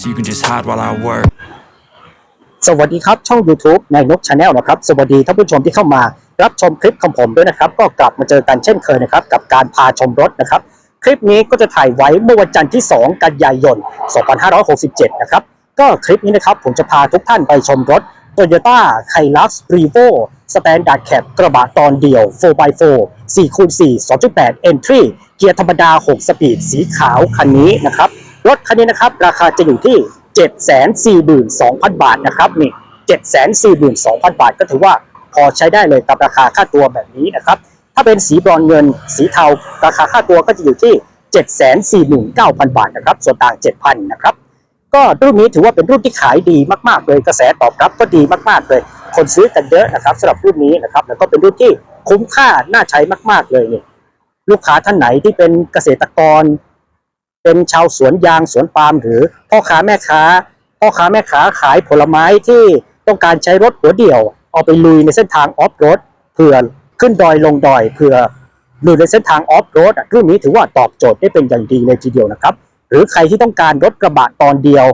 so you can just hide while I work. สวัสดีครับ ช่อง YouTube ในนกชาแนลนะครับ สวัสดีท่านผู้ชมที่เข้ามา รับชมคลิปของผมด้วยนะครับ ก็กลับมาเจอกันเช่นเคยนะครับ กับการพาชมรถนะครับ คลิปนี้ก็จะถ่ายไว้เมื่อวันจันทร์ที่ 2 กันยายน 2567 นะครับ ก็คลิปนี้นะครับ ผมจะพาทุกท่านไปชมรถ Toyota Hilux Revo Standard Cab กระบะตอนเดียว 4x4 4คูณ4 2.8 Entry เกียร์ธรรมดา 6 สปีดสีขาวคันนี้นะครับ รถคันนี้นะครับ ราคาจะอยู่ที่ 742,000 บาทนะครับนี่742,000 บาท ก็ถือว่าพอใช้ได้เลยกับราคาค่าตัวแบบนี้นะครับ ถ้าเป็นสีบรอนเงิน สีเทา ราคาค่าตัวก็จะอยู่ที่ 749,000 บาทนะครับ ส่วนต่าง 7,000 นะครับ ก็รุ่นนี้ถือว่าเป็นรุ่นที่ขายดีมากๆเลย กระแสตอบรับก็ดีมากๆเลย คนซื้อกันเยอะนะครับสำหรับรุ่นนี้นะครับ แล้วก็เป็นรุ่นที่คุ้มค่าน่าใช้มาก ๆเลยนี่ลูกค้าท่านไหนที่เป็นเกษตรกร เป็นชาวสวนยางสวนปาล์มหรือพ่อค้าแม่ค้าพ่อค้าแม่ค้าขายผลไม้ที่ต้องการใช้รถหัวเดี่ยว เอาไปลุยในเส้นทางออฟโรดเพื่อขึ้นดอยลงดอยเพื่อลุยในเส้นทางออฟโรดรุ่นนี้ถือว่าตอบโจทย์ได้เป็นอย่างดีเลยทีเดียวนะครับ หรือใครที่ต้องการรถกระบะตอนเดียว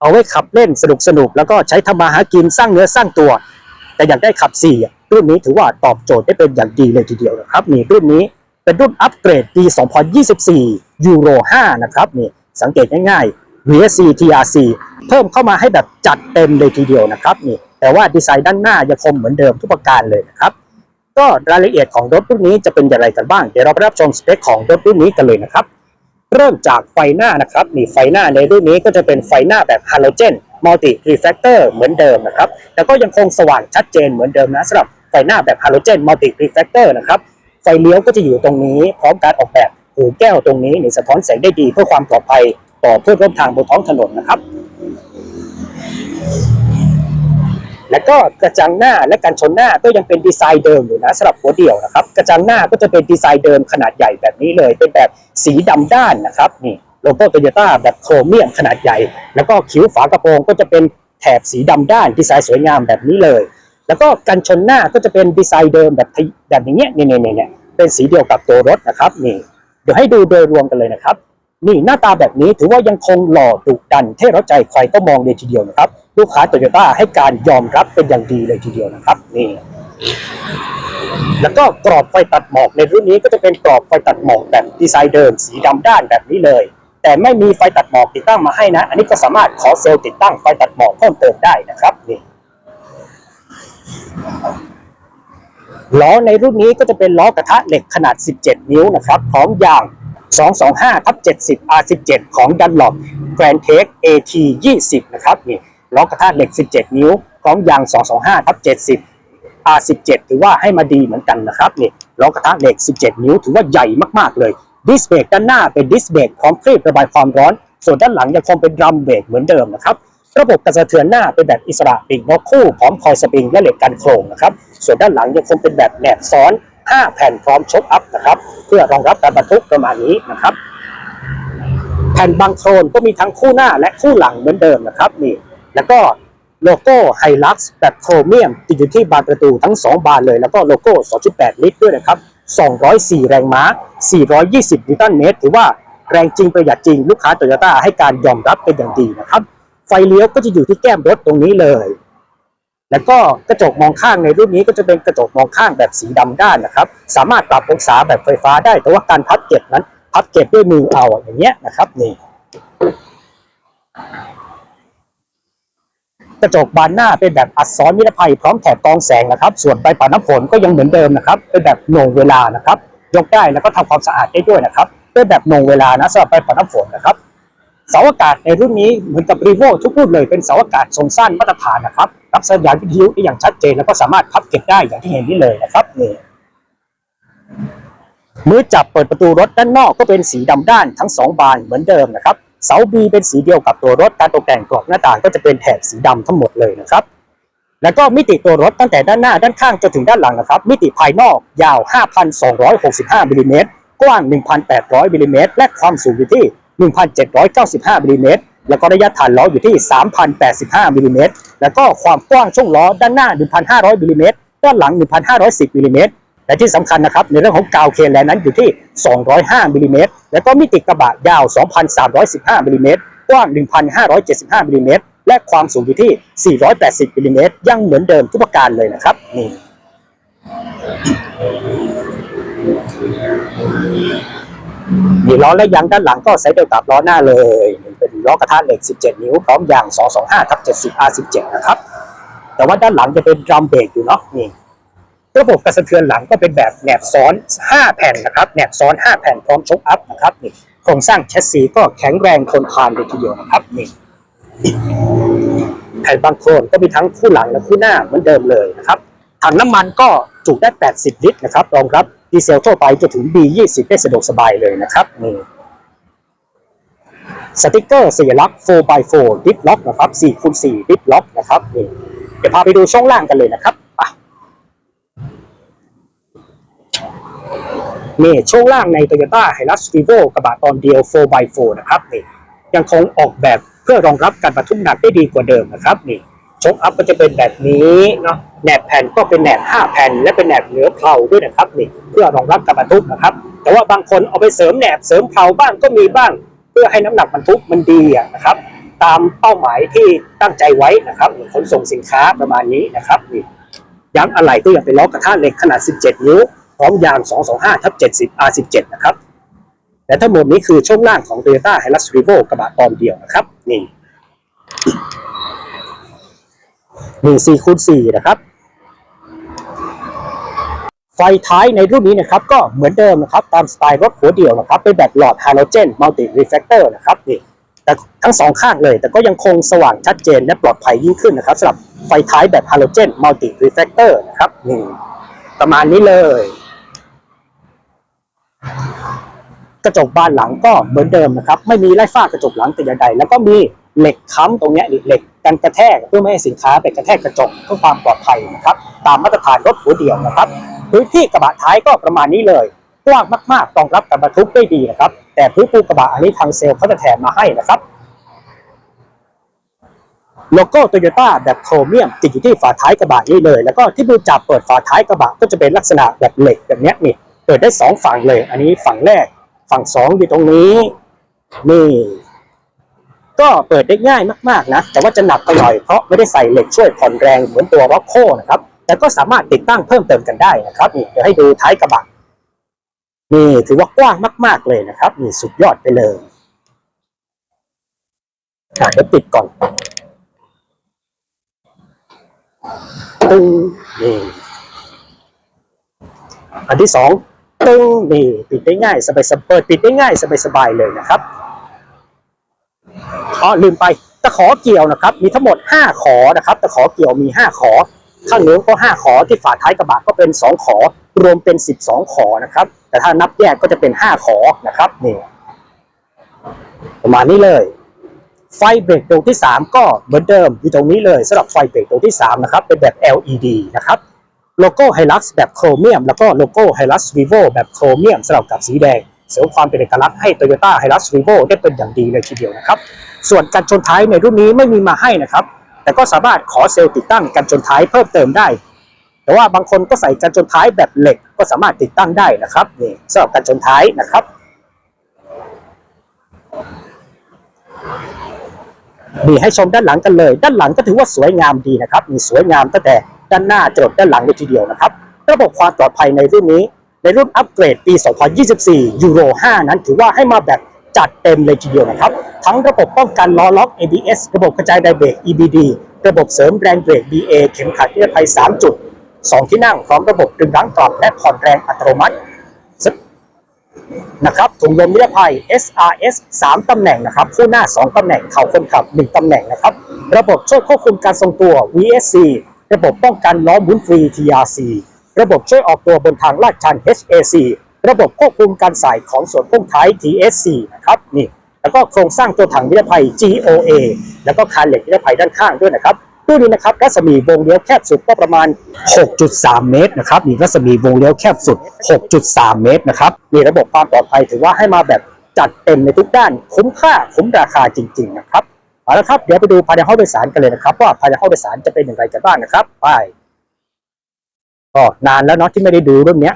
เอาไว้ขับเล่นสนุกสนุกแล้วก็ใช้ทำมาหากินสร้างเนื้อสร้างตัว แต่อยากได้ขับสี่รุ่นนี้ถือว่าตอบโจทย์ได้เป็นอย่างดีเลยทีเดียวนะครับนี่รุ่นนี้เป็นรุ่นอัปเกรดปี 2024 ยูโร 5 นะครับนี่สังเกตง่ายๆ VSC TRC เพิ่มเข้ามาให้แบบจัดเต็มเลยทีเดียวนะครับนี่แต่ว่าดีไซน์ด้านหน้ายังคงเหมือนเดิมทุกประการเลยนะครับ ก็รายละเอียดของรถรุ่นนี้จะเป็นอย่างไรกันบ้าง เดี๋ยวเราไปรับชมสเปคของรถรุ่นนี้กันเลยนะครับ เริ่มจากไฟหน้านะครับนี่ไฟหน้าในรุ่นนี้ก็จะเป็นไฟหน้าแบบฮาโลเจนมัลติรีเฟ c เตอร์เหมือนเดิมนะครับแล้วก็ยังคงสว่างชัดเจนเหมือนเดิมนะสำหรับไฟหน้าแบบฮาโลเจนมัลติรีเฟ c เตอร์นะครับไฟเลี้ยวก็จะอยู่ตรงนี้พร้อมการออกแบบ หูแก้วตรงนี้นี่สะท้อนแสงได้ดีเพื่อความปลอดภัยต่อเพื่อนร่วมทางบนท้องถนนนะครับ แล้วก็กระจังหน้าและกันชนหน้าก็ยังเป็นดีไซน์เดิมอยู่นะสำหรับหัวเดี่ยวนะครับ กระจังหน้าก็จะเป็นดีไซน์เดิมขนาดใหญ่แบบนี้เลย เป็นแบบสีดำด้านนะครับนี่โลโก้โตโยต้าแบบโครเมียมขนาดใหญ่ แล้วก็คิ้วฝากระโปรงก็จะเป็นแถบสีดำด้านดีไซน์สวยงามแบบนี้เลย แล้วก็กันชนหน้าก็จะเป็นดีไซน์เดิมแบบแบบอย่างเงี้ยเนี่ยเนี่ยเนี่ยเป็นสีเดียวกับตัวรถนะครับนี่ เดี๋ยวให้ดูโดยรวมกันเลยนะครับ นี่หน้าตาแบบนี้ถือว่ายังคงหล่อดุดันเท่ราใจใครก็มองเลยทีเดียวนะครับ ลูกค้าโตโยต้าให้การยอมรับเป็นอย่างดีเลยทีเดียวนะครับ นี่ แล้วก็กรอบไฟตัดหมอกในรุ่นนี้ก็จะเป็นกรอบไฟตัดหมอกแบบดีไซน์เดิมสีดำด้านแบบนี้เลย แต่ไม่มีไฟตัดหมอกติดตั้งมาให้นะ อันนี้ก็สามารถขอเซลล์ติดตั้งไฟตัดหมอกเพิ่มเติมได้นะครับนี่ ล้อในรุ่นนี้ก็จะเป็นล้อกระทะเหล็กขนาด 17 นิ้วนะครับ พร้อมยาง 225ทับ70 R17 ของ Dunlop Grand Tech AT 20นะครับนี่ล้อกระทะเหล็ก 17 นิ้ว พร้อมยาง 225ทับ70 R17 ถือว่าให้มาดีเหมือนกันนะครับนี่ล้อกระทะเหล็ก 17 นิ้ว ถือว่าใหญ่มากๆเลยดิสเบรกด้านหน้าเป็นดิสเบรกพร้อมคลีประบายความร้อน ส่วนด้านหลังยังคงเป็นดรัมเบรกเหมือนเดิมนะครับ ระบบกระสะเทือนหน้าเป็นแบบอิสระปีกนกคู่พร้อมคอยสปริงและเหล็กกันโครงนะครับ ส่วนด้านหลังยังคงเป็นแบบแหนบซ้อน 5 แผ่นพร้อมชกอัพนะครับ เพื่อรองรับการบรรทุกประมาณนี้นะครับ แผ่นบังโครนก็มีทั้งคู่หน้าและคู่หลังเหมือนเดิมนะครับนี่แล้วก็โลโก้ไฮลักซ์แบบโครเมียม ติดอยู่ที่บานประตูทั้ง 2 บานเลย แล้วก็โลโก้ 2.8 ลิตรด้วยนะครับ 204 แรงม้า 420 นิวตันเมตร ถือว่าแรงจริงประหยัดจริง ลูกค้าโตโยต้าให้การยอมรับเป็นอย่างดีนะครับ ไฟเลี้ยวก็จะอยู่ที่แก้มรถตรงนี้เลย แล้วก็กระจกมองข้างในรุ่นนี้ก็จะเป็นกระจกมองข้างแบบสีดำด้านนะครับ สามารถปรับองศาแบบไฟฟ้าได้ แต่ว่าการพับเก็บนั้นพับเก็บด้วยมือเอาอย่างเงี้ยนะครับนี่กระจกบานหน้าเป็นแบบอัดซ้อนนิรภัยพร้อมแถบกองแสงนะครับ ส่วนใบปัดน้ำฝนก็ยังเหมือนเดิมนะครับ เป็นแบบหน่วงเวลานะครับ ยกได้แล้วก็ทำความสะอาดได้ด้วยนะครับเป็นแบบหน่วงเวลานะสำหรับใบปัดน้ำฝนนะครับ เสาอากาศในรุ่นนี้เหมือนกับรีโวทุกรุ่นเลยเป็นเสาอากาศทรงสั้นมาตรฐานนะครับรับสัญญาณวิทยุได้อย่างชัดเจนแล้วก็สามารถพับเก็บได้อย่างที่เห็นนี่เลยนะครับนี่มือจับเปิดประตูรถด้านนอกก็เป็นสีดำด้านทั้งสองบานเหมือนเดิมนะครับเสาบีเป็นสีเดียวกับตัวรถการตกแต่งกรอบหน้าต่างก็จะเป็นแถบสีดำทั้งหมดเลยนะครับ แล้วก็มิติตัวรถตั้งแต่ด้านหน้าด้านข้างจนถึงด้านหลังนะครับ มิติภายนอกยาว 5,265มิลลิเมตรกว้าง 1,800มิลลิเมตรและความสูงอยู่ที่ 1,795มิลลิเมตรแล้วก็ระยะฐานล้ออยู่ที่ 3,085มิลลิเมตรแล้วก็ความกว้างช่วงล้อด้านหน้า 1,500มิลลิเมตรด้านหลัง 1,510มิลลิเมตรและที่สำคัญนะครับในเรื่องของกาวเคแลนนั้นอยู่ที่ 205มิลลิเมตรแล้วก็มิติกระบะยาว 2,315มิลลิเมตรกว้าง 1,575มิลลิเมตรและความสูงอยู่ที่ 480มิลลิเมตรยังเหมือนเดิมทุกประการเลยนะครับนี่ มีล้อและยางด้านหลังก็ไซส์เดียวกับล้อหน้าเลย เป็นล้อกระทะเหล็ก 17 นิ้ว พร้อมยาง 225ทับ70 R17 นะครับ แต่ว่าด้านหลังจะเป็นดรัมเบรกอยู่เนาะนี่ระบบกระสะเทือนหลังก็เป็นแบบแหนบซ้อน 5 แผ่นนะครับแหนบซ้อน 5 แผ่นพร้อมชกอัพนะครับนี่โครงสร้างแชสซีก็แข็งแรงทนทานเลยทีเดียวนะครับนี่แผ่นบางโครนก็มีทั้งคู่หลังและคู่หน้าเหมือนเดิมเลยนะครับถังน้ำมันก็จุได้ 80 ลิตรนะครับรองรับ ดีเซลทั่วไปจนถึง B20 ได้สะดวกสบายเลยนะครับนี่สติกเกอร์สัญลักษณ์ 4x4 ดิฟล็อกนะครับ4คูณ4ดิฟล็อกนะครับนี่เดี๋ยวพาไปดูช่องล่างกันเลยนะครับนี่ช่วงล่างใน Toyota Hilux Revo กระบะตอนเดียว 4x4 นะครับนี่ยังคงออกแบบเพื่อรองรับการบรรทุกหนักได้ดีกว่าเดิมนะครับนี่ชกอัพก็จะเป็นแบบนี้เนาะ แหนบแผ่นก็เป็นแหนบ5แผ่นและเป็นแหนบเหนือเพลาด้วยนะครับนี่เพื่อรองรับการบรรทุกนะครับ แต่ว่าบางคนเอาไปเสริมแหนบเสริมเพลาบ้างก็มีบ้าง เพื่อให้น้ำหนักบรรทุกมันดีอะนะครับ ตามเป้าหมายที่ตั้งใจไว้นะครับขนส่งสินค้าประมาณนี้นะครับนี่ยางอะไหล่ก็ยังเป็นล้อกระทะเหล็กขนาด 17 นิ้วพร้อมยาง 225ทับ70 R17 นะครับและทั้งหมดนี้คือช่วงล่างของ Toyota Hilux Revo กระบะตอนเดียวนะครับนี่หนึ่งสี่คูณสี่นะครับ ไฟท้ายในรุ่นนี้นะครับก็เหมือนเดิมนะครับ ตามสไตล์รถหัวเดี่ยวนะครับเป็นแบบหลอดฮาโลเจนมัลติรีเฟ c เตอร์นะครับนี่แต่ทั้งสองข้างเลย แต่ก็ยังคงสว่างชัดเจนและปลอดภัยยิ่งขึ้นนะครับสำหรับไฟท้ายแบบฮาโลเจนมัลติรีเฟ c เตอร์นะครับนี่ประมาณนี้เลย กระจกบานหลังก็เหมือนเดิมนะครับ ไม่มีไล่ฝ้ากระจกหลังแต่อย่างใดแล้วก็มีเหล็กค้ำตรงเนี้ยเหล็กกันกระแทกเพื่อไม่ให้สินค้าไปกระแทกกระจกเพื่อความปลอดภัยนะครับ ตามมาตรฐานรถหัวเดี่ยวนะครับ พื้นที่กระบะท้ายก็ประมาณนี้เลย กว้างมากๆรองรับการบรรทุกได้ดีนะครับ แต่พื้นปูกระบะอันนี้ทางเซลล์เขาจะแถมมาให้นะครับโลโก้โตโยต้าแบบโครเมียมติดอยู่ที่ฝาท้ายกระบะนี่เลย แล้วก็ที่มือจับเปิดฝาท้ายกระบะก็จะเป็นลักษณะแบบเหล็กแบบเนี้ยนี่เปิดได้สองฝั่งเลย อันนี้ฝั่งแรก ฝั่งสองอยู่ตรงนี้ นี่ ก็เปิดได้ง่ายมาก ๆ นะ แต่ว่าจะหนักไปหน่อยเพราะไม่ได้ใส่เหล็กช่วยผ่อนแรงเหมือนตัวร็อกโคนะครับ แต่ก็สามารถติดตั้งเพิ่มเติมกันได้นะครับนี่เดี๋ยวให้ดูท้ายกระบะนี่ถือว่ากว้างมาก ๆเลยนะครับนี่สุดยอดไปเลยอะเดี๋ยวปิดก่อนตึ้งนี่อันที่สองตึ้งนี่ปิดได้ง่ายสบายๆเปิดปิดได้ง่ายสบายๆเลยนะครับอ๋อลืมไปตะขอเกี่ยวนะครับ มีทั้งหมด 5 ขอนะครับตะขอเกี่ยวมี 5 ขอ ข้างเหนือก็ 5 ขอที่ฝาท้ายกระบะก็เป็น 2 ขอ รวมเป็น 12 ขอนะครับ แต่ถ้านับแยกก็จะเป็น 5 ขอนะครับนี่ประมาณนี้เลย ไฟเบรกดวงที่ 3 ก็เหมือนเดิมอยู่ตรงนี้เลยสำหรับไฟเบรกดวงที่ 3 นะครับ เป็นแบบ LED นะครับโลโก้ Hilux แบบโครเมียม แล้วก็โลโก้ Hilux Revo แบบโครเมียมสลับกับสีแดง เสริมความเป็นเอกลักษณ์ให้ Toyota Hilux Revo ได้เป็นอย่างดีเลยทีเดียวนะครับ ส่วนการชนท้ายในรุ่นนี้ไม่มีมาให้นะครับ แต่ก็สามารถขอเซลล์ติดตั้งการชนท้ายเพิ่มเติมได้ แต่ว่าบางคนก็ใส่การชนท้ายแบบเหล็กก็สามารถติดตั้งได้นะครับนี่สำหรับการชนท้ายนะครับมีให้ชมด้านหลังกันเลย ด้านหลังก็ถือว่าสวยงามดีนะครับ มีสวยงามตั้งแต่ด้านหน้าจรดด้านหลังเลยทีเดียวนะครับ ระบบความปลอดภัยในรุ่นนี้ ในรุ่นอัปเกรดปี 2024 ยูโร 5 นั้นถือว่าให้มาแบบ จัดเต็มเลยทีเดียวนะครับ ทั้งระบบป้องกันล้อล็อก ABS ระบบกระจายไดเบรก EBD ระบบเสริมแรงเบรก BA เข็มขัดนิรภัย 3 จุด 2 ที่นั่งพร้อมระบบดึงรั้งกลับและผ่อนแรงอัตโนมัตินะครับถุงลมนิรภัย SRS 3 ตำแหน่งนะครับคู่หน้า 2 ตำแหน่งเข่าคนขับ 1 ตำแหน่งนะครับ ระบบช่วยควบคุมการทรงตัว VSC ระบบป้องกันล้อหมุนฟรี TRC ระบบช่วยออกตัวบนทางลาดชัน HAC ระบบควบคุมการใส่ของส่วนพ่วงท้าย TSC นะครับนี่แล้วก็โครงสร้างตัวถังนิรภัย GOA แล้วก็คานเหล็กนิรภัยด้านข้างด้วยนะครับตู้นี้นะครับรัศมีวงเลี้ยวแคบสุดก็ประมาณ 6.3 เมตรนะครับมีรัศมีวงเลี้ยวแคบสุด 6.3 เมตรนะครับมีระบบความปลอดภัยถือว่าให้มาแบบจัดเต็มในทุกด้านคุ้มค่าคุ้มราคาจริง ๆ นะครับเอาละครับเดี๋ยวไปดูภายในห้องโดยสารกันเลยนะครับว่าภายในห้องโดยสารจะเป็นอย่างไรกันบ้างนะครับ ไปก็นานแล้วเนาะที่ไม่ได้ดูเรื่องเนี้ย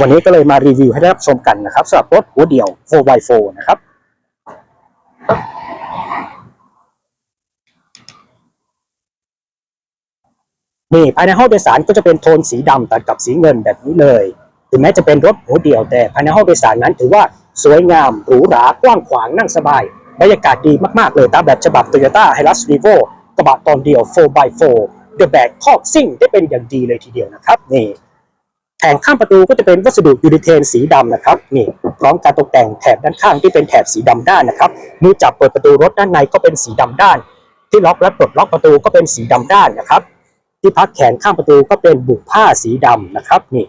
วันนี้ก็เลยมารีวิวให้ได้รับชมกันนะครับสำหรับรถหัวเดี่ยว 4x4 นะครับนี่ภายในห้องโดยสารก็จะเป็นโทนสีดำตัดกับสีเงินแบบนี้เลย ถึงแม้จะเป็นรถหัวเดี่ยวแต่ภายในห้องโดยสารนั้นถือว่าสวยงามหรูหรากว้างขวางนั่งสบายบรรยากาศดีมากๆเลยตามแบบฉบับ Toyota Hilux Revo กระบะตอนเดียว 4x4 The Bag คอกซิ่งได้เป็นอย่างดีเลยทีเดียวนะครับนี่ แผงข้างประตูก็จะเป็นวัสดุยูริเทนสีดำนะครับนี่พร้อมการตกแต่งแถบด้านข้างที่เป็นแถบสีดำด้านนะครับมือจับเปิดประตูรถด้านในก็เป็นสีดำด้าน ที่ล็อกและปลดล็อกประตูก็เป็นสีดำด้านนะครับ ที่พักแขนข้างประตูก็เป็นบุกผ้าสีดำนะครับนี่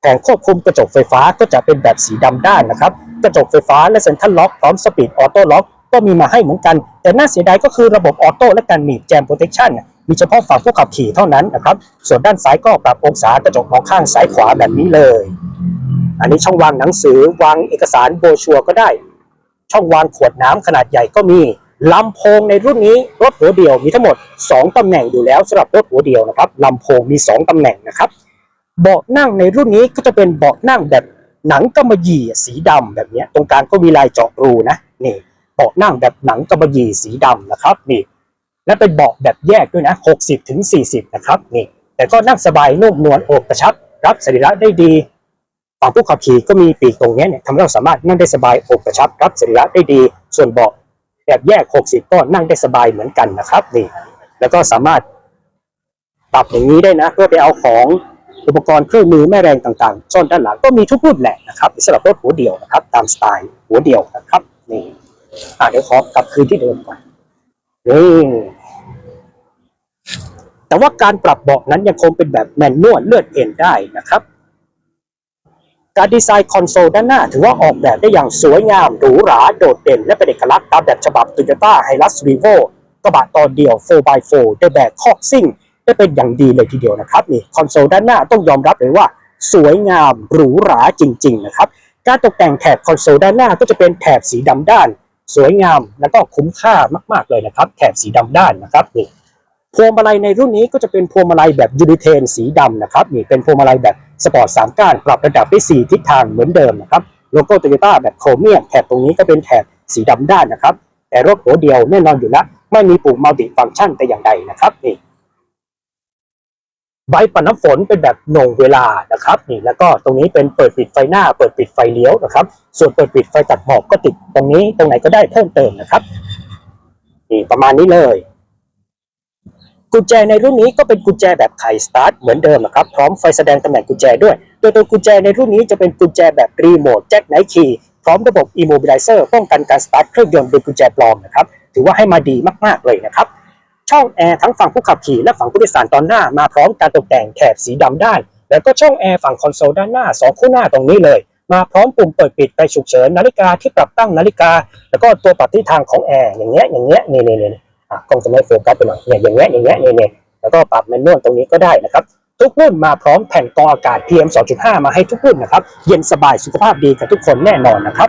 แผงควบคุมกระจกไฟฟ้าก็จะเป็นแบบสีดำด้านนะครับ กระจกไฟฟ้าและเซ็นทรัลล็อกพร้อมสปีดออโต้ล็อก ก็มีมาให้เหมือนกัน แต่น่าเสียดายก็คือระบบออโต้และการหนีบแจมโปรเทคชั่นมีเฉพาะฝั่งผู้ขับขี่เท่านั้นนะครับ ส่วนด้านซ้ายก็ปรับองศากระจกมองข้างซ้ายขวาแบบนี้เลย อันนี้ช่องวางหนังสือวางเอกสารโบชัวร์ก็ได้ ช่องวางขวดน้ำขนาดใหญ่ก็มีลำโพงในรุ่นนี้รถหัวเดียวมีทั้งหมด 2ตำแหน่งอยู่แล้วสำหรับรถหัวเดียวนะครับลำโพงมี 2ตำแหน่งนะครับ เบาะนั่งในรุ่นนี้ก็จะเป็นเบาะนั่งแบบหนังกำมะหยี่สีดำแบบนี้ตรงกลางก็มีลายเจาะรูนะนี่ เบาะนั่งแบบหนังกำมะหยี่สีดำนะครับนี่และเป็นเบาะแบบแยกด้วยนะ 60ถึง40 นะครับนี่ แต่ก็นั่งสบายนุ่มนวลอบกระชับ รับสรีระได้ดีฝั่งผู้ขับขี่ก็มีปีกตรงนี้เนี่ยทำให้เราสามารถนั่งได้สบายอบกระชับ รับสรีระได้ดี ส่วนเบาะแบบแยก 60 ก็นั่งได้สบายเหมือนกันนะครับนี่แล้วก็สามารถปรับอย่างนี้ได้นะ เพื่อไปเอาของอุปกรณ์เครื่องมือแม่แรงต่างๆซ่อนด้านหลังก็มีทุกรุ่นแหละนะครับสำหรับรถหัวเดียวนะครับ ตามสไตล์หัวเดียวนะครับนี่ อะเดี๋ยวขอกลับคืนที่เดิมก่อนนี่แต่ว่าการปรับเบาะนั้นยังคงเป็นแบบแมนนวลเลือดเอ็นได้นะครับ การดีไซน์คอนโซลด้านหน้า ถือว่าออกแบบได้อย่างสวยงามหรูหราโดดเด่น และเป็นเอกลักษณ์ตามแบบฉบับ Toyota Hilux Revo กระบะตอนเดียว 4x4 ได้แบบคอกซิ่งได้เป็นอย่างดีเลยทีเดียวนะครับนี่คอนโซลด้านหน้าต้องยอมรับเลยว่า สวยงามหรูหราจริง ๆ นะครับ การตกแต่งแถบคอนโซลด้านหน้าก็จะเป็นแถบสีดำด้าน สวยงามแล้วก็คุ้มค่ามาก ๆเลยนะครับ แถบสีดำด้านนะครับนี่พวงมาลัยในรุ่นนี้ก็จะเป็นพวงมาลัยแบบยูริเทนสีดำนะครับนี่เป็นพวงมาลัยแบบสปอร์ตสามก้านปรับระดับได้4ทิศทางเหมือนเดิมนะครับโลโก้โตโยต้าแบบโครเมียมแถบตรงนี้ก็เป็นแถบสีดำด้านนะครับ แต่รถหัวเดียวแน่นอนอยู่แล้วไม่มีปุ่มมัลติฟังก์ชันแต่อย่างใดนะครับนี่ ใบปัดน้ำฝนเป็นแบบหน่งเวลานะครับนี่แล้วก็ตรงนี้เป็นเปิดปิดไฟหน้า เปิดปิดไฟเลี้ยวนะครับ ส่วนเปิดปิดไฟตัดหมอกก็ติดตรงนี้ตรงไหนก็ได้เพิ่มเติมนะครับนี่ประมาณนี้เลย กุญแจในรุ่นนี้ก็เป็นกุญแจแบบไขสตาร์ทเหมือนเดิมนะครับพร้อมไฟแสดงตำแหน่งกุญแจด้วยโดยตัวกุญแจในรุ่นนี้จะเป็นกุญแจแบบรีโมทแจ็คไนท์คีย์พร้อมระบบ immobilizer ป้องกันการสตาร์ทเครื่องยนต์โดยกุญแจปลอมนะครับถือว่าให้มาดีมากๆเลยนะครับ ช่องแอร์ทั้งฝั่งผู้ขับขี่และฝั่งผู้โดยสารตอนหน้ามาพร้อมการตกแต่งแถบสีดำด้าน แล้วก็ช่องแอร์ฝั่งคอนโซลด้านหน้าสองคู่หน้าตรงนี้เลย มาพร้อมปุ่มเปิดปิดไฟฉุกเฉินนาฬิกาที่ปรับตั้งนาฬิกา แล้วก็ตัวปรับทิศทางของแอร์อย่างเงี้ยอย่างเงี้ยเนี่นี่นี่อะกล้องจะไม่โฟกัสไปหน่อยเนี่ยอย่างเงี้ยอย่างเงี้ยเนี่นี่แล้วก็ปรับแมนนวลตรงนี้ก็ได้นะครับทุกรุ่นมาพร้อมแผ่นกรองอากาศ PM 2.5 มาให้ทุกรุ่นนะครับ เย็นสบายสุขภาพดีกับทุกคนแน่นอนนะครับ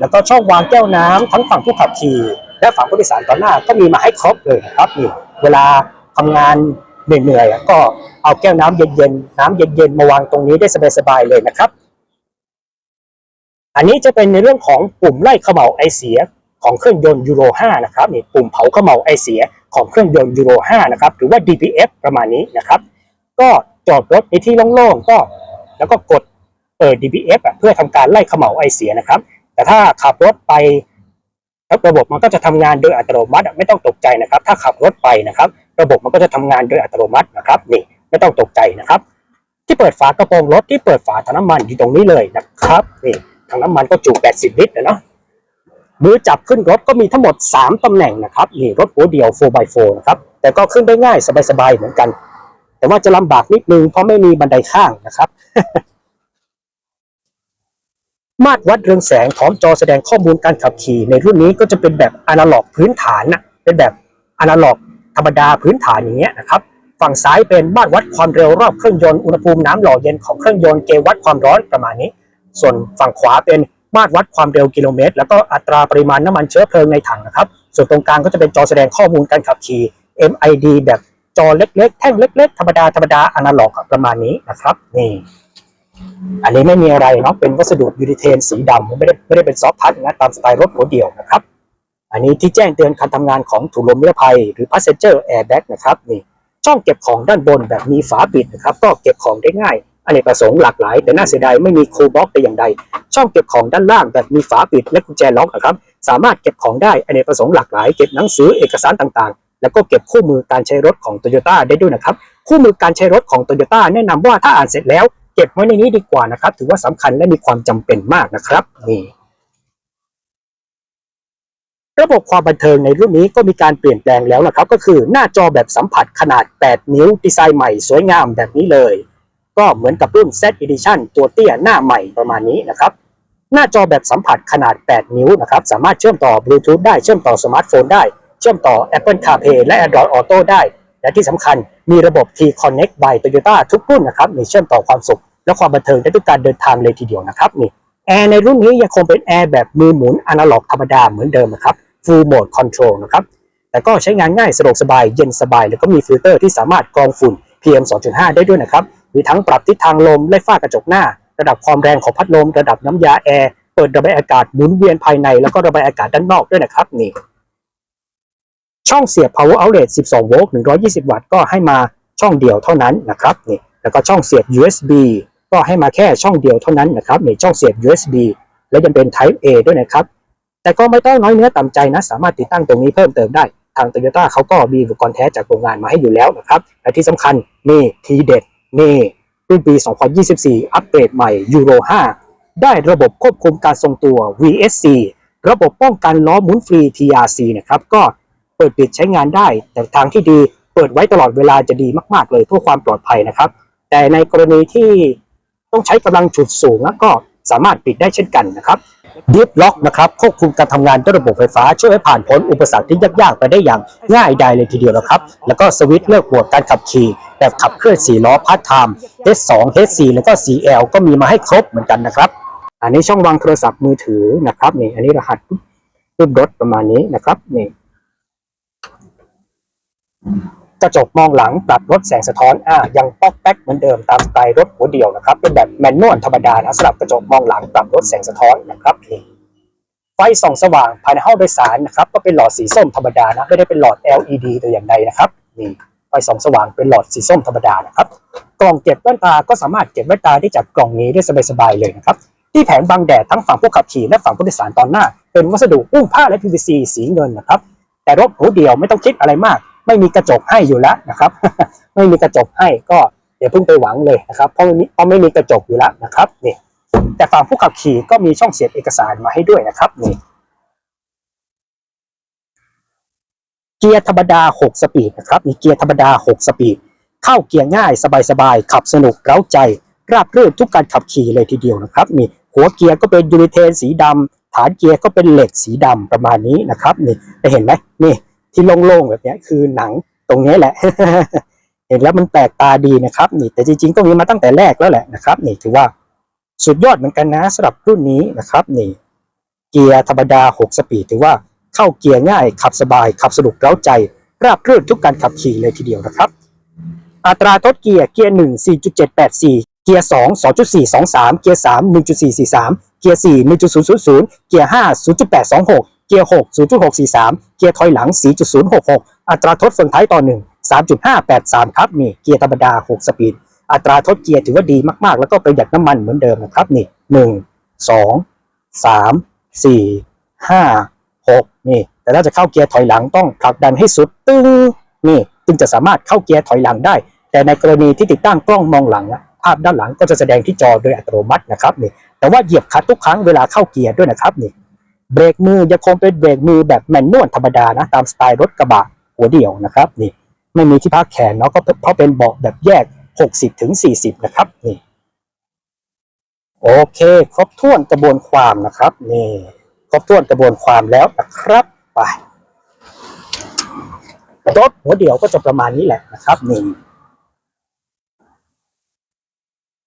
แล้วก็ช่องวางแก้วน้ำทั้งฝั่งผู้ขับขี่ และฝั่งผู้โดยสารต่อหน้าก็มีมาให้ครบเลยนะครับนี่เวลาทำงานเหนื่อยๆก็เอาแก้วน้ำเย็นๆน้ำเย็นๆมาวางตรงนี้ได้สบายๆเลยนะครับ อันนี้จะเป็นในเรื่องของปุ่มไล่เขม่าไอเสียของเครื่องยนต์ยูโร 5 นะครับนี่ปุ่มเผาเขม่าไอเสียของเครื่องยนต์ยูโร 5 นะครับหรือว่า DPF ประมาณนี้นะครับ ก็จอดรถในที่โล่งๆก็ แล้วก็กดเปิด DPF เพื่อทำการไล่เขม่าไอเสียนะครับ แต่ถ้าขับรถไป แล้วระบบมันก็จะทำงานโดยอัตโนมัติไม่ต้องตกใจนะครับ ถ้าขับรถไปนะครับ ระบบมันก็จะทำงานโดยอัตโนมัตินะครับนี่ไม่ต้องตกใจนะครับ ที่เปิดฝากระโปรงรถที่เปิดฝาถังน้ำมันอยู่ตรงนี้เลยนะครับนี่ถังน้ำมันก็จุ 80 ลิตรนะเนาะมือจับขึ้นรถก็มีทั้งหมด 3ตำแหน่งนะครับนี่รถหัวเดียว 4x4 นะครับแต่ก็ขึ้นได้ง่ายสบายๆเหมือนกัน แต่ว่าจะลำบากนิดนึงเพราะไม่มีบันไดข้างนะครับ มาตรวัดเรืองแสงพร้อมจอแสดงข้อมูลการขับขี่ ในรุ่นนี้ก็จะเป็นแบบอนาล็อกพื้นฐานนะเป็นแบบอนาล็อกธรรมดาพื้นฐานอย่างเงี้ยนะครับฝั่งซ้ายเป็นมาตรวัดความเร็วรอบเครื่องยนต์อุณหภูมิน้ำหล่อเย็นของเครื่องยนต์เกวัดความร้อนประมาณนี้ ส่วนฝั่งขวาเป็นมาตรวัดความเร็วกิโลเมตร แล้วก็อัตราปริมาณน้ำมันเชื้อเพลิงในถังนะครับ ส่วนตรงกลางก็จะเป็นจอแสดงข้อมูลการขับขี่ MID แบบจอเล็กๆ แท่งเล็ก ๆ ธรรมดาธรรมดาอนาล็อกประมาณนี้นะครับนี่ อันนี้ไม่มีอะไรเนาะเป็นวัสดุยูนิเทนสีดำไม่ได้ไม่ได้เป็นซอฟต์ทัชนะตามสไตล์รถหัวเดี่ยวนะครับ อันนี้ที่แจ้งเตือนการทำงานของถุงลมนิรภัย หรือ passenger airbag นะครับนี่ช่องเก็บของด้านบนแบบมีฝาปิดนะครับก็เก็บของได้ง่ายอเนกประสงค์หลากหลาย แต่น่าเสียดายไม่มีคูลบ็อกแต่อย่างใด ช่องเก็บของด้านล่างแบบมีฝาปิดและกุญแจล็อกนะครับสามารถเก็บของได้อเนกประสงค์หลากหลาย เก็บหนังสือเอกสารต่างๆ แล้วก็เก็บคู่มือการใช้รถของ Toyota ได้ด้วยนะครับคู่มือการใช้รถของ Toyota แนะนำว่าถ้าอ่านเสร็จแล้ว เก็บไว้ในนี้ดีกว่านะครับ ถือว่าสำคัญและมีความจำเป็นมากนะครับนี่ระบบความบันเทิงในรุ่นนี้ก็มีการเปลี่ยนแปลงแล้วนะครับ ก็คือหน้าจอแบบสัมผัสขนาด 8 นิ้วดีไซน์ใหม่สวยงามแบบนี้เลย ก็เหมือนกับรุ่น Z Edition ตัวเตี้ยหน้าใหม่ประมาณนี้นะครับหน้าจอแบบสัมผัสขนาด 8 นิ้วนะครับสามารถเชื่อมต่อบลูทูธได้เชื่อมต่อสมาร์ทโฟนได้ เชื่อมต่อ Apple CarPlay และ Android Auto ได้ และที่สำคัญมีระบบ T-Connect by Toyota ทุกรุ่นนะครับมีเชื่อมต่อความสุข และความบันเทิงได้ทุกการเดินทางเลยทีเดียวนะครับนี่แอร์ในรุ่นนี้ยังคงเป็นแอร์แบบมือหมุนอนาล็อกธรรมดาเหมือนเดิมนะครับ Full Mode Control นะครับแต่ก็ใช้งานง่ายสะดวกสบายเย็นสบาย แล้วก็มีฟิลเตอร์ที่สามารถกรองฝุ่น PM 2.5 ได้ด้วยนะครับมีทั้งปรับทิศทางลมและฝ้ากระจกหน้า ระดับความแรงของพัดลม ระดับน้ำยาแอร์เปิดระบายอากาศหมุนเวียนภายในแล้วก็ระบายอากาศด้านนอกด้วยนะครับนี่ ช่องเสียบ power outlet 12 โวลต์ 120 วัตต์ ก็ให้มาช่องเดียวเท่านั้นนะครับนี่ แล้วก็ช่องเสียบ USB ก็ให้มาแค่ช่องเดียวเท่านั้นนะครับนี่ช่องเสียบ USB และยังเป็น Type A ด้วยนะครับ แต่ก็ไม่ต้องน้อยเนื้อต่ำใจนะ สามารถติดตั้งตรงนี้เพิ่มเติมได้ ทาง Toyota เขาก็มีอุปกรณ์แท้จากโรงงานมาให้อยู่แล้วนะครับ และที่สำคัญนี่ทีเด็ดนี่รุ่นปี 2024 อัปเกรดใหม่ Euro 5 ได้ระบบควบคุมการทรงตัว VSC ระบบป้องกันล้อหมุนฟรี TRC นะครับ ก็ ปิดปิดใช้งานได้ แต่ทางที่ดีเปิดไว้ตลอดเวลาจะดีมาก ๆ เลยเพื่อความปลอดภัยนะครับ แต่ในกรณีที่ต้องใช้กำลังฉุดสูงแล้วก็สามารถปิดได้เช่นกันนะครับดิฟล็อกนะครับควบคุมการทำงานด้วยระบบไฟฟ้าช่วยให้ผ่านพ้นอุปสรรคที่ยากๆไปได้อย่างง่ายดายเลยทีเดียวนะครับ แล้วก็สวิตช์เลือกโหมดการขับขี่แบบขับเคลื่อน4ล้อพาร์ทไทม์ H2 H4 แล้วก็ CL ก็มีมาให้ครบเหมือนกันนะครับ อันนี้ช่องวางโทรศัพท์มือถือนะครับนี่อันนี้รหัสรูปรถประมาณนี้นะครับนี่ กระจกมองหลังปรับลดแสงสะท้อนอ่ายังป๊อกแป๊กเหมือนเดิมตามสไตล์รถหัวเดียวนะครับ เป็นแบบแมนนวลธรรมดานะสำหรับกระจกมองหลังปรับลดแสงสะท้อนนะครับนี่ไฟส่องสว่างภายในห้องโดยสารนะครับ ก็เป็นหลอดสีส้มธรรมดานะไม่ได้เป็นหลอด LED ตัวอย่างใดนะครับนี่ไฟส่องสว่างเป็นหลอดสีส้มธรรมดานะครับ กล่องเก็บแว่นตาก็สามารถเก็บแว่นตาได้จากกล่องนี้ได้สบายๆเลยนะครับที่แผงบังแดดทั้งฝั่งผู้ขับขี่และฝั่งผู้โดยสารตอนหน้า เป็นวัสดุอุ้งผ้าและ PVC สีเงินนะครับ แต่รถหัวเดียวไม่ต้องคิดอะไรมาก ไม่มีกระจกให้อยู่แล้วนะครับ ไม่มีกระจกให้ก็อย่าเพิ่งไปหวังเลยนะครับ เพราะไม่มีเพราะไม่มีกระจกอยู่แล้วนะครับนี่แต่ฝั่งผู้ขับขี่ก็มีช่องเสียบเอกสารมาให้ด้วยนะครับนี่เกียร์ธรรมดา 6 สปีดนะครับมีเกียร์ธรรมดา 6 สปีด เข้าเกียร์ง่ายสบายๆขับสนุกเร้าใจ ราบรื่นทุกการขับขี่เลยทีเดียวนะครับนี่หัวเกียร์ก็เป็นยูนิเทนสีดำฐานเกียร์ก็เป็นเหล็กสีดำประมาณนี้นะครับนี่ได้เห็นไหมนี่ ที่โล่งๆแบบนี้คือหนังตรงนี้แหละ เห็นแล้วมันแปลกตาดีนะครับ นี่แต่จริงๆก็มีมาตั้งแต่แรกแล้วแหละนะครับ นี่ถือว่าสุดยอดเหมือนกันนะสำหรับรุ่นนี้นะครับ นี่ เกียร์ธรรมดา 6 สปีดถือว่าเข้าเกียร์ง่าย ขับสบาย ขับสนุกเร้าใจ ราบรื่นทุกการขับขี่เลยทีเดียวนะครับ อัตราทดเกียร์เกียร์1 4.784เกียร์2 2.423 เกียร์3 1.443 เกียร์4 1.000 เกียร์5 0.826เกียร์ 6 0.643 เกียร์ถอยหลัง 4.066 อัตราทดเฟืองท้ายต่อ 1 3.583 ครับนี่เกียร์ธรรมดา 6 สปีด อัตราทดเกียร์ถือว่าดีมากๆ แล้วก็ประหยัดน้ำมันเหมือนเดิมนะครับนี่ 1 2 3 4 5 6 นี่ แต่ถ้าจะเข้าเกียร์ถอยหลังต้องผลักดันให้สุดตึงนี่จึงจะสามารถเข้าเกียร์ถอยหลังได้ แต่ในกรณีที่ติดตั้งกล้องมองหลังอะภาพด้านหลังก็จะแสดงที่จอโดยอัตโนมัตินะครับนี่แต่ว่าเหยียบคลัตช์ทุกครั้งเวลาเข้าเกียร์ด้วยนะครับนี่ เบรกมือยังคงเป็นเบรกมือแบบแมนนวลธรรมดานะตามสไตล์รถกระบะหัวเดี่ยวนะครับนี่ไม่มีที่พักแขนเนาะก็เพราะเป็นเบาะแบบแยก 60ถึง40 นะครับนี่โอเค ครบถ้วนกระบวนความนะครับนี่ครบถ้วนกระบวนความแล้วนะครับไปรถหัวเดี่ยวก็จะประมาณนี้แหละนะครับนี่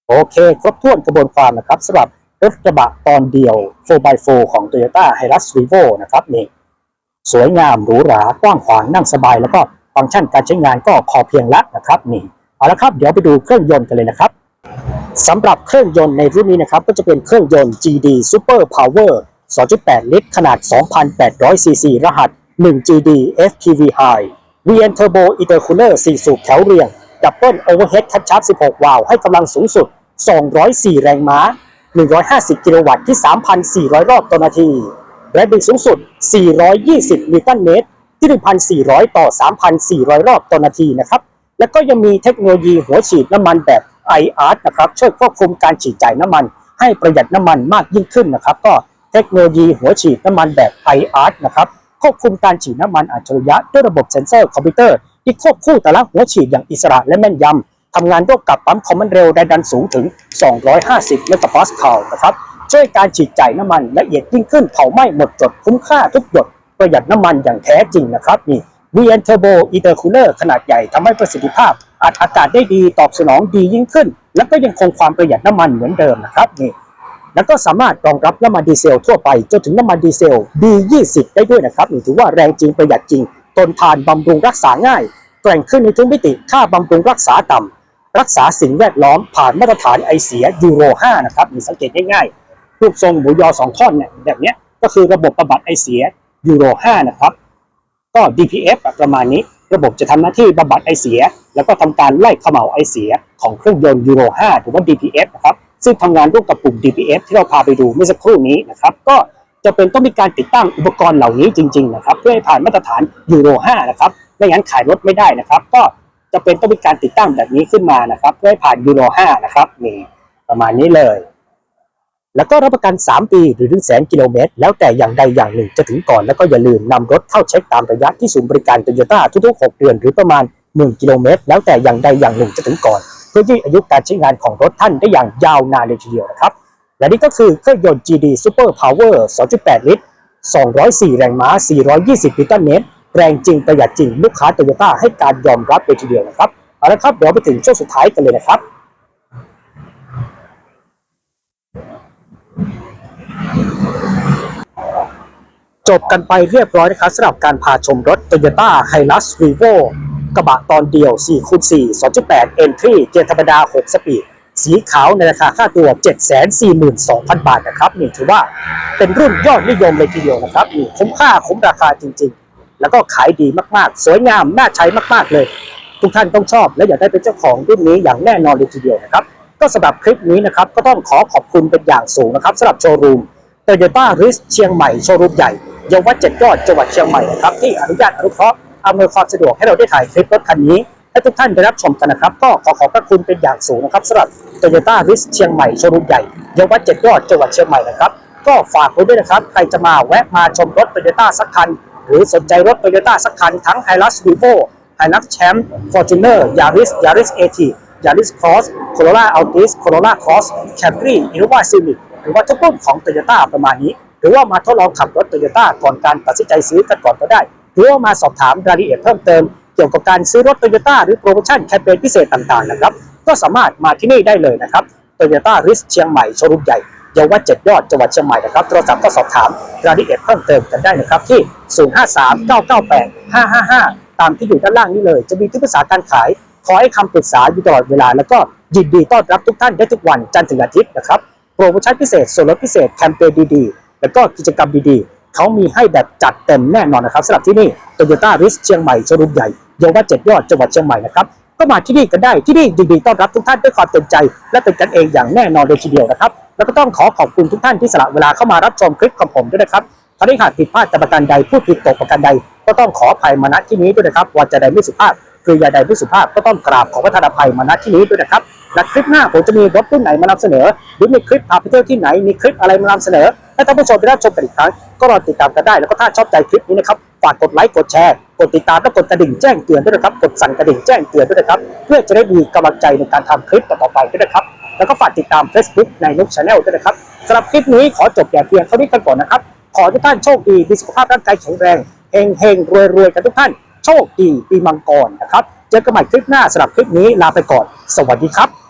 โอเค ครบถ้วนกระบวนความนะครับสำหรับ รถกระบะตอนเดียว 4x4 ของ Toyota Hilux Revo นะครับนี่สวยงามหรูหรากว้างขวางนั่งสบาย แล้วก็ฟังก์ชันการใช้งานก็พอเพียงล้วนะครับนี่เอาละครับเดี๋ยวไปดูเครื่องยนต์กันเลยนะครับสำหรับเครื่องยนต์ในรุ่นนี้นะครับก็จะเป็นเครื่องยนต์ GD Super Power 2.8 ลิตร ขนาด 2,800 ซีซี รหัส 1GD FPV High VN Turbo Intercooler 4 สูบแถวเรียง Double Overhead Catch-up 16 วาล์วให้กำลังสูงสุด 204 แรงม้า 150 กิโลวัตต์ที่ 3,400 รอบต่อนาที และบิดสูงสุด 420 นิวตันเมตร ที่ 1,400 ต่อ 3,400 รอบต่อนาทีนะครับ แล้วก็ยังมีเทคโนโลยีหัวฉีดน้ำมันแบบ IR นะครับ ช่วยควบคุมการฉีดจ่ายน้ำมัน ให้ประหยัดน้ำมันมากยิ่งขึ้นนะครับ ก็เทคโนโลยีหัวฉีดน้ำมันแบบ IR นะครับควบคุมการฉีดน้ำมันอัจฉริยะด้วยระบบเซ็นเซอร์คอมพิวเตอร์ที่ควบคู่แต่ละหัวฉีดอย่างอิสระและแม่นยำ ทำงานร่วมกับปั๊มคอมมานเร็วแรงดันสูงถึง 250 เมกะปาสคาลนะครับช่วยการฉีดจ่ายน้ำมันละเอียดยิ่งขึ้นเผาไหม้หมดจดคุ้มค่าทุกหยดประหยัดน้ำมันอย่างแท้จริงนะครับนี่ VN Turbo Intercooler ขนาดใหญ่ทำให้ประสิทธิภาพอัดอากาศได้ดีตอบสนองดียิ่งขึ้น และก็ยังคงความประหยัดน้ำมันเหมือนเดิมนะครับนี่แล้วก็สามารถรองรับน้ำมันดีเซลทั่วไปจนถึงน้ำมันดีเซล B20 ได้ด้วยนะครับนี่ถือว่าแรงจริงประหยัดจริงทนทานบำรุงรักษาง่าย แกร่งขึ้นในทุกมิติค่าบำรุงรักษาต่ำ รักษาสิ่งแวดล้อมผ่านมาตรฐานไอเสียยูโร 5 นะครับมีสังเกตง่ายๆ รูปทรงหมูยอสองท่อนเนี่ยแบบนี้ก็คือระบบบำบัดไอเสียยูโร 5 นะครับ ก็ DPF ประมาณนี้ ระบบจะทำหน้าที่บำบัดไอเสีย แล้วก็ทำการไล่เขม่าไอเสียของเครื่องยนต์ยูโร 5 หรือว่า DPF นะครับซึ่งทำงานร่วมกับปุ่ม DPF ที่เราพาไปดูเมื่อสักครู่นี้นะครับก็จะเป็นต้องมีการติดตั้งอุปกรณ์เหล่านี้จริง ๆ นะครับ เพื่อให้ผ่านมาตรฐานยูโร 5 นะครับ ไม่งั้นขายรถไม่ได้นะครับ ก็ จะเป็นต้องมีการติดตั้งแบบนี้ขึ้นมานะครับ เพื่อให้ผ่านยูโร5นะครับนี่ประมาณนี้เลย แล้วก็รับประกัน 3 ปีหรือถึงแสนกิโลเมตร แล้วแต่อย่างใดอย่างหนึ่งจะถึงก่อน แล้วก็อย่าลืมนำรถเข้าเช็คตามระยะที่ศูนย์บริการโตโยต้าทุกๆ 6 เดือนหรือประมาณ 1 กิโลเมตร แล้วแต่อย่างใดอย่างหนึ่งจะถึงก่อน เพื่อยืดอายุการใช้งานของรถท่านได้อย่างยาวนานเลยทีเดียวนะครับและนี่ก็คือเครื่องยนต์ GD Super Power 2.8 ลิตร 204 แรงม้า 420 นิวตันเมตร แรงจริงประหยัดจริงลูกค้าโตโยต้าให้การยอมรับเลยทีเดียวนะครับเอาละครับเดี๋ยวไปถึงช่วงสุดท้ายกันเลยนะครับจบกันไปเรียบร้อยนะครับสำหรับการพาชมรถ Toyota Hilux Revo กระบะตอนเดียว4คูณ4 2.8 Entry เกียร์ธรรมดา 6 สปีด สีขาวในราคาค่าตัว 742,000 บาทนะครับ นี่ถือว่าเป็นรุ่นยอดนิยมเลยทีเดียวนะครับนี่คุ้มค่าคุ้มราคาจริง ๆ แล้วก็ขายดีมากๆ สวยงามน่าใช้มากๆเลย ทุกท่านต้องชอบและอยากได้เป็นเจ้าของรุ่นนี้อย่างแน่นอนเลยทีเดียวนะครับก็สำหรับคลิปนี้นะครับก็ต้องขอขอบคุณเป็นอย่างสูงนะครับสำหรับโชว์รูมโตโยต้าริสเชียงใหม่โชว์รูมใหญ่เยาววัดเจ็ดยอดจังหวัดเชียงใหม่นะครับที่อนุญาตอนุเคราะห์อำนวยความสะดวกให้เราได้ถ่ายคลิปรถคันนี้ให้ทุกท่านได้รับชมกันนะครับ ก็ขอขอบพระคุณเป็นอย่างสูงนะครับสำหรับโตโยต้าริสเชียงใหม่โชว์รูมใหญ่เยาววัดเจ็ดยอดจังหวัดเชียงใหม่นะครับก็ฝากไว้ด้วยนะครับ ใครจะมาแวะมาชมรถโตโยต้าสักคัน หรือสนใจรถโตโยต้าสักคันทั้ง h i l u x r e v o h i l u x Champ Fortuner Yaris Yaris AT Yaris Cross Corolla Altis Corolla Cross Camry Innova Civic หรือว่าทุกรุ่นของ Toyota ประมาณนี้ หรือว่ามาทดลองขับรถ Toyota ก่อนการตัดสินใจซื้อกันก่อนก็ได้ หรือว่ามาสอบถามรายละเอียดเพิ่มเติมเกี่ยวกับการซื้อรถ Toyota หรือโปรโมชั่นแคมเปญพิเศษต่างๆนะครับ ก็สามารถมาที่นี่ได้เลยนะครับ Toyota Risk เชียงใหม่โชว์รูมใหญ่ เยาววัดเจ็ดยอดจังหวัดเชียงใหม่นะครับโทรศัพท์ก็สอบถามรายละเอียดเพิ่มเติมกันได้นะครับที่ 053-998-555 ตามที่อยู่ด้านล่างนี้เลย จะมีที่ปรึกษาการขายขอให้คำปรึกษาอยู่ตลอดเวลา แล้วก็ยินดีต้อนรับทุกท่านได้ทุกวันจันทร์ถึงอาทิตย์นะครับโปรโมชั่นพิเศษส่วนลดพิเศษแคมเปญดีๆ แล้วก็กิจกรรมดีๆเขามีให้แบบจัดเต็มแน่นอนนะครับสำหรับที่นี่ Toyota Risk เชียงใหม่โชว์รูมใหญ่เยาววัดเจ็ดยอดจังหวัดเชียงใหม่นะครับก็มาที่นี่กันได้ที่นี่ยินดีต้อนรับทุกท่านด้วยความเต็มใจ และเป็นกันเองอย่างแน่นอนเลยทีเดียวนะครับ แล้วก็ต้องขอขอบคุณทุกท่านที่สละเวลาเข้ามารับชมคลิปของผมด้วยนะครับถ้าได้หากผิดพลาดแต่ประการใดพูดผิดตกประการใด ก็ต้องขออภัยมาณที่นี้ด้วยนะครับว่าจะใดไม่สุภาพคือยาใดไม่สุภาพก็ต้องกราบขอประทานอภัยมาณที่นี้ด้วยนะครับและคลิปหน้าผมจะมีรถรุ่นไหนมานำเสนอ หรือมีคลิปพาไปเที่ยวที่ไหนมีคลิปอะไรมานำเสนอให้ท่านผู้ชมได้รับชมกันอีกครั้งก็รอติดตามกันได้แล้วก็ถ้าชอบใจคลิปนี้นะครับฝากกดไลค์กดแชร์กดติดตามและกดกระดิ่งแจ้งเตือนด้วยนะครับกดสั่นกระดิ่งแจ้งเตือนด้วยนะครับเพื่อจะได้มีกำลังใจในการทำคลิปต่อไปด้วยนะครับ แล้วก็ฝากติดตาม Facebook ในนุกชาแนลด้วยนะครับสำหรับคลิปนี้ขอจบแต่เพียงเท่านี้กันก่อนนะครับ ขอให้ทุกท่านโชคดีมีสุขภาพร่างกายแข็งแรงเฮงเฮงรวยรวยๆกันทุกท่าน โชคดีปีมังกรนะครับ เจอกันใหม่คลิปหน้าสำหรับคลิปนี้ลาไปก่อน สวัสดีครับ